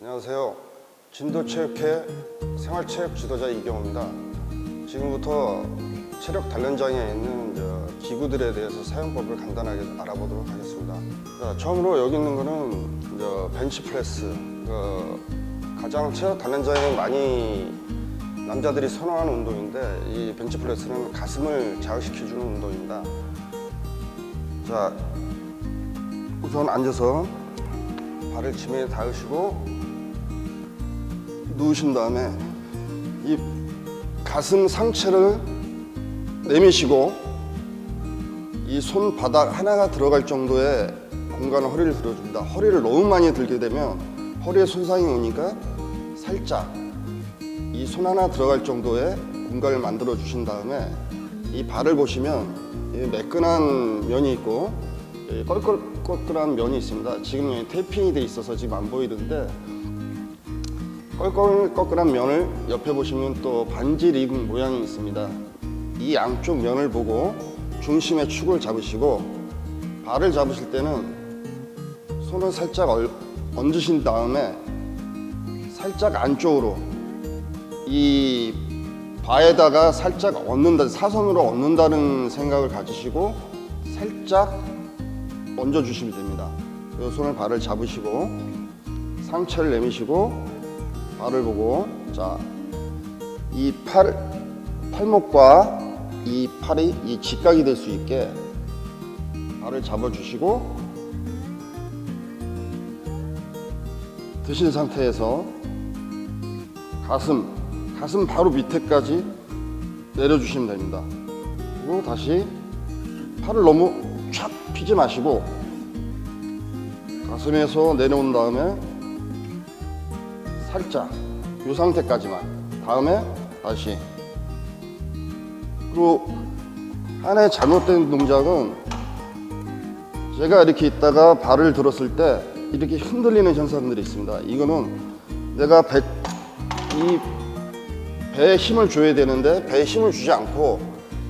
안녕하세요. 진도체육회 생활체육 지도자 이경호입니다. 지금부터 체력 단련장에 있는 저 기구들에 대해서 사용법을 간단하게 알아보도록 하겠습니다. 자, 처음으로 여기 있는 저 벤치프레스. 그 가장 체력 단련장에 많이 남자들이 선호하는 운동인데 이 벤치프레스는 가슴을 자극시켜주는 운동입니다. 자, 우선 앉아서 발을 지면에 닿으시고 누우신 다음에 이 가슴 상체를 내미시고 이 손바닥 하나가 들어갈 정도의 공간을 허리를 들어줍니다. 허리를 너무 많이 들게 되면 허리에 손상이 오니까 살짝 이 손 하나 들어갈 정도의 공간을 만들어 주신 다음에 이 발을 보시면 이 매끈한 면이 있고 이 껄껄껄껄한 면이 있습니다. 지금 테이핑이 돼 있어서 지금 안 보이는데 껄껄껄껄한 면을 옆에 보시면 또 반지 리그 모양이 있습니다. 이 양쪽 면을 보고 중심의 축을 잡으시고 발을 잡으실 때는 손을 살짝 얼- 얹으신 다음에 살짝 안쪽으로 이 바에다가 살짝 얹는다 사선으로 얹는다는 생각을 가지시고 살짝 얹어 주시면 됩니다. 이 손을 발을 잡으시고 상체를 내미시고 발을 보고 자 이 팔 팔목과 이 팔이 이 직각이 될 수 있게 발을 잡아 주시고 드신 상태에서 가슴 가슴 바로 밑에까지 내려주시면 됩니다. 그리고 다시 팔을 너무 촥 피지 마시고 가슴에서 내려온 다음에 살짝 이 상태까지만 다음에 다시 그리고 하나의 잘못된 동작은 제가 이렇게 있다가 발을 들었을 때 이렇게 흔들리는 현상들이 있습니다. 이거는 내가 배, 이 배에 힘을 줘야 되는데 배에 힘을 주지 않고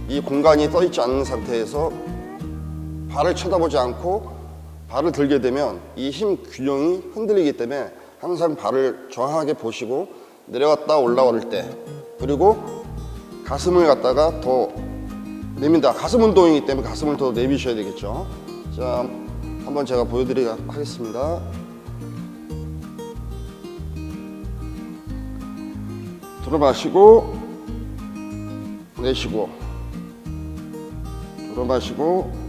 이 공간이 떠 있지 않은 상태에서 발을 쳐다보지 않고 발을 들게 되면 이 힘 균형이 흔들리기 때문에 항상 발을 정확하게 보시고 내려갔다 올라올 때 그리고 가슴을 갖다가 더 내민다. 가슴 운동이기 때문에 가슴을 더 내미셔야 되겠죠. 자 한번 제가 보여드리도록 하겠습니다. 들어 마시고 내쉬고 들어 마시고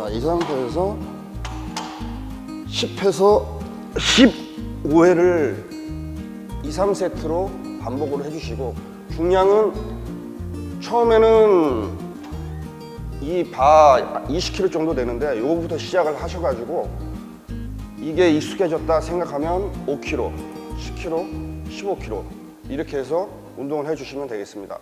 자, 이 상태에서 10회에서 15회를 2, 3세트로 반복을 해주시고 중량은 처음에는 이 바 20kg 정도 되는데 요거부터 시작을 하셔가지고 이게 익숙해졌다 생각하면 5kg, 10kg, 15kg 이렇게 해서 운동을 해주시면 되겠습니다.